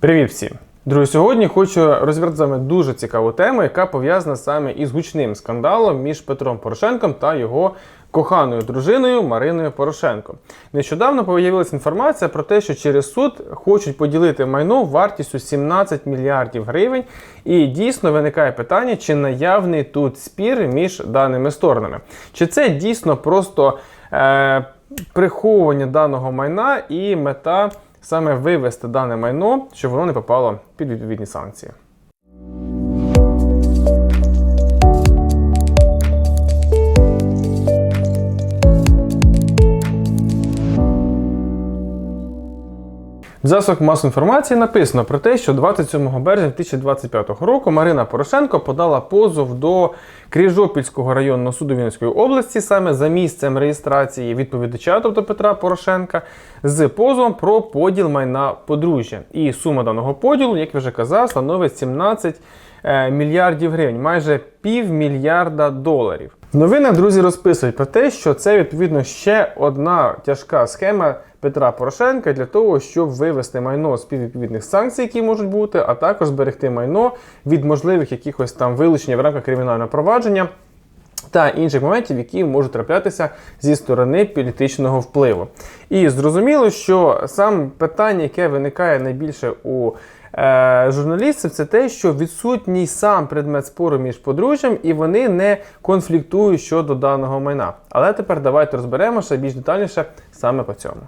Привіт всім! Друзі, сьогодні хочу розібрати з вами дуже цікаву тему, яка пов'язана саме із гучним скандалом між Петром Порошенком та його коханою дружиною Мариною Порошенко. Нещодавно появилася інформація про те, що через суд хочуть поділити майно вартістю 17 мільярдів гривень. І дійсно виникає питання, чи наявний тут спір між даними сторонами. Чи це дійсно просто е, приховування даного майна і мета саме вивести дане майно, щоб воно не попало під відповідні санкції. Засобах масової інформації написано про те, що 27 березня 2025 року Марина Порошенко подала позов до Кріжопільського районного суду Вінницької області саме за місцем реєстрації відповідача, тобто Петра Порошенка, з позовом про поділ майна подружжя. І сума даного поділу, як я вже казав, становить 17 е, мільярдів гривень, майже півмільярда доларів. В новинах друзі розписують про те, що це відповідно ще одна тяжка схема Петра Порошенка для того, щоб вивести майно з під відповідних санкцій, які можуть бути, а також зберегти майно від можливих якихось там вилучення в рамках кримінального провадження. Та інших моментів, які можуть траплятися зі сторони політичного впливу. І зрозуміло, що сам питання, яке виникає найбільше у журналістів, це те, що відсутній сам предмет спору між подружжям, і вони не конфліктують щодо даного майна. Але тепер давайте розберемося більш детальніше саме по цьому.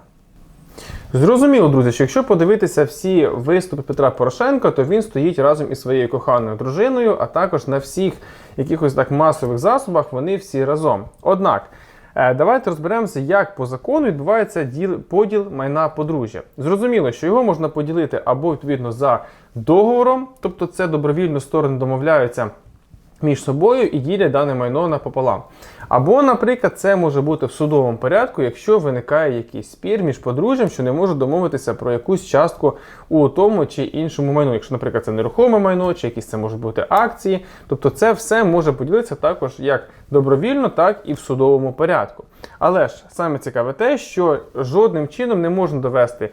Зрозуміло, друзі, що якщо подивитися всі виступи Петра Порошенка, то він стоїть разом із своєю коханою дружиною, а також на всіх якихось так масових засобах вони всі разом. Однак, е, давайте розберемося, як по закону відбувається діл, поділ майна подружжя. Зрозуміло, що його можна поділити або відповідно за договором, тобто це добровільно сторони домовляються між собою і ділять дане майно напополам. Або, наприклад, це може бути в судовому порядку, якщо виникає якийсь спір між подружжям, що не можуть домовитися про якусь частку у тому чи іншому майну. Якщо, наприклад, це нерухоме майно, чи якісь це можуть бути акції. Тобто це все може поділитися також як добровільно, так і в судовому порядку. Але ж саме цікаве те, що жодним чином не можна довести.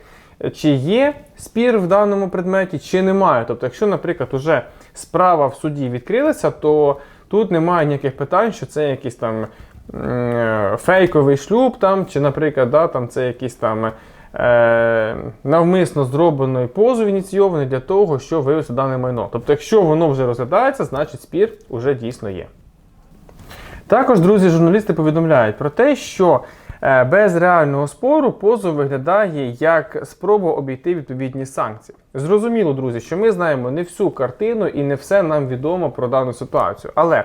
Чи є спір в даному предметі, чи немає. Тобто, якщо, наприклад, уже справа в суді відкрилася, то тут немає ніяких питань, що це якийсь там е, фейковий шлюб, там, чи, наприклад, да, там, це якийсь там е, навмисно зроблений позов ініційований для того, щоб вивести дане майно. Тобто, якщо воно вже розглядається, значить спір вже дійсно є. Також, друзі, журналісти повідомляють про те, що без реального спору позов виглядає як спроба обійти відповідні санкції. Зрозуміло, друзі, що ми знаємо не всю картину і не все нам відомо про дану ситуацію. Але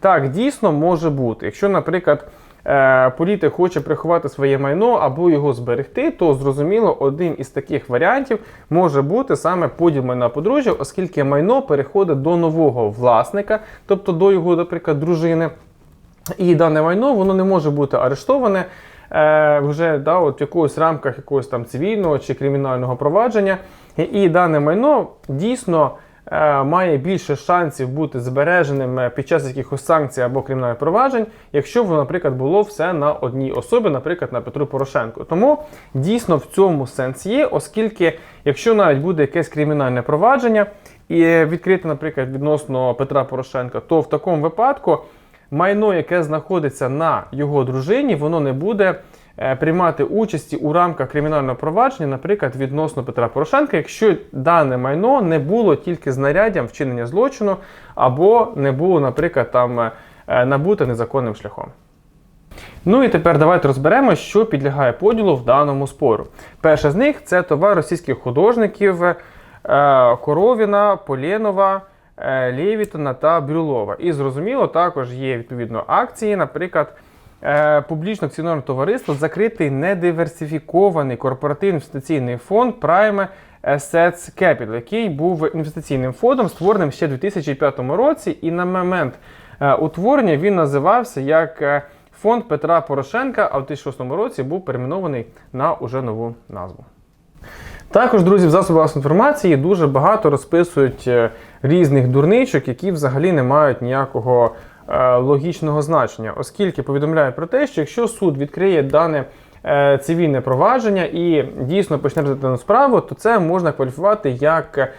так дійсно може бути. Якщо, наприклад, е, політик хоче приховати своє майно або його зберегти, то зрозуміло, один із таких варіантів може бути саме поділ майна подружжя, оскільки майно переходить до нового власника, тобто до його, наприклад, дружини. І дане майно воно не може бути арештоване е, вже да, от в якогось рамках якогось там цивільного чи кримінального провадження. І, і дане майно дійсно е, має більше шансів бути збереженим е, під час якихось санкцій або кримінальних проваджень, якщо воно, наприклад, було все на одній особі, наприклад, на Петру Порошенку. Тому дійсно в цьому сенс є, оскільки, якщо навіть буде якесь кримінальне провадження і відкрите, наприклад, відносно Петра Порошенка, то в такому випадку майно, яке знаходиться на його дружині, воно не буде е, приймати участі у рамках кримінального провадження, наприклад, відносно Петра Порошенка, якщо дане майно не було тільки знаряддям вчинення злочину, або не було, наприклад, там е, набуте незаконним шляхом. Ну і тепер давайте розберемо, що підлягає поділу в даному спору. Перше з них це товар російських художників е, Коровіна, Полєнова. Е, Лєвітона та Брюлова. І зрозуміло, також є відповідно акції, наприклад. е, Публічно акціонерне товариство закритий недиверсифікований корпоративний інвестиційний фонд Prime Assets Capital, який був інвестиційним фондом, створеним ще у 2005 році, і на момент е, утворення він називався як фонд Петра Порошенка, а в 2006 році був перейменований на уже нову назву. Також, друзі, в засобах інформації дуже багато розписують е, різних дурничок, які взагалі не мають ніякого е, логічного значення, оскільки повідомляють про те, що якщо суд відкриє дане е, цивільне провадження і дійсно почне розглядати справу, то це можна кваліфікувати як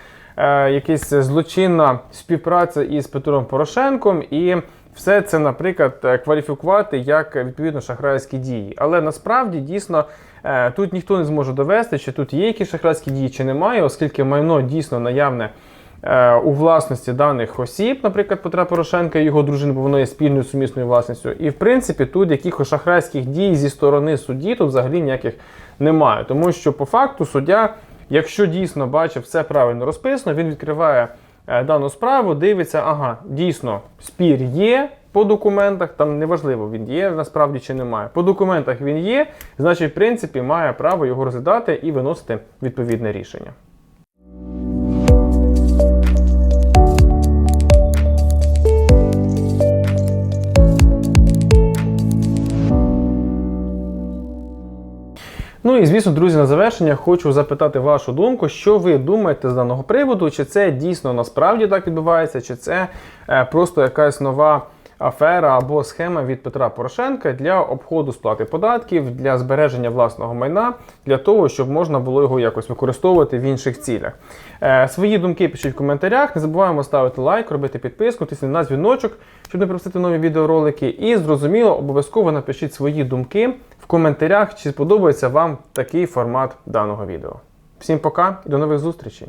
якась злочинна співпраця із Петром Порошенком, і все це, наприклад, е, кваліфікувати як відповідно шахрайські дії. Але насправді дійсно е, тут ніхто не зможе довести, чи тут є якісь шахрайські дії, чи немає, оскільки майно дійсно наявне. е, У власності даних осіб, наприклад, Петра Порошенка і його дружини, бо воно є спільною сумісною власністю. І в принципі тут якихось шахрайських дій зі сторони судді тут взагалі ніяких немає. Тому що по факту суддя, якщо дійсно бачив все правильно розписано, він відкриває дану справу, дивиться, ага, дійсно, спір є по документах, там неважливо, він є насправді чи немає. По документах він є, значить, в принципі, має право його розглядати і виносити відповідне рішення. Ну і звісно, друзі, на завершення хочу запитати вашу думку, що ви думаєте з даного приводу, чи це дійсно насправді так відбувається, чи це е, просто якась нова афера або схема від Петра Порошенка для обходу сплати податків, для збереження власного майна, для того, щоб можна було його якось використовувати в інших цілях. Е, свої думки пишіть в коментарях. Не забуваємо ставити лайк, робити підписку, тиснути на дзвіночок, щоб не пропустити нові відеоролики. І зрозуміло, обов'язково напишіть свої думки в коментарях, чи сподобається вам такий формат даного відео. Всім пока і до нових зустрічей!